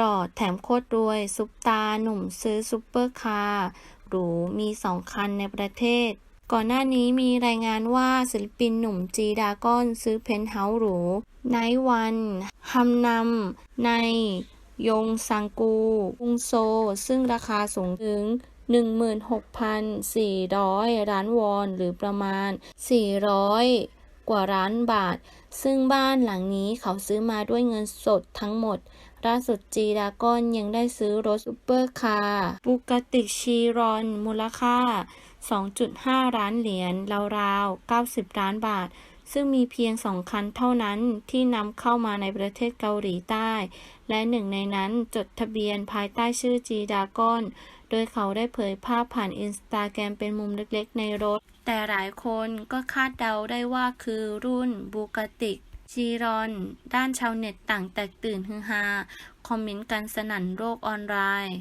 หล่อแถมโคตรรวย ซุปตา หนุ่มซื้อซุปเปอร์คาร์หรูมีสองคันในประเทศ ก่อนหน้านี้มีรายงานว่าศิลปินหนุ่มจีดากอนซื้อเพนท์เฮาส์หรูไนท์วันฮัมนำในยงซังกูกุงโซ ซึ่งราคาสูงถึง 16,400 ล้านวอน หรือประมาณ 400 กว่าล้านบาท ซึ่งบ้านหลังนี้เขาซื้อมาด้วยเงินสดทั้งหมดล่าสุดจีดากอนยังได้ซื้อรถซูเปอร์คาร์บูกติชีรอน มูลค่า 2.5 ล้านเหรียญราวๆ 90 ล้านบาท ซึ่งมีเพียงสองคันเท่านั้นที่นำเข้ามาในประเทศเกาหลีใต้ และหนึ่งในนั้นจดทะเบียนภายใต้ชื่อจีดากอนโดยเขาได้เผยภาพผ่านอินสตาแกรมเป็นมุมเล็กๆในรถ แต่หลายคนก็คาดเดาได้ว่าคือรุ่นบูกติกชีรอน ด้านชาวเน็ตต่างแตกตื่นฮือฮา คอมเมนต์กันสนั่นโลกออนไลน์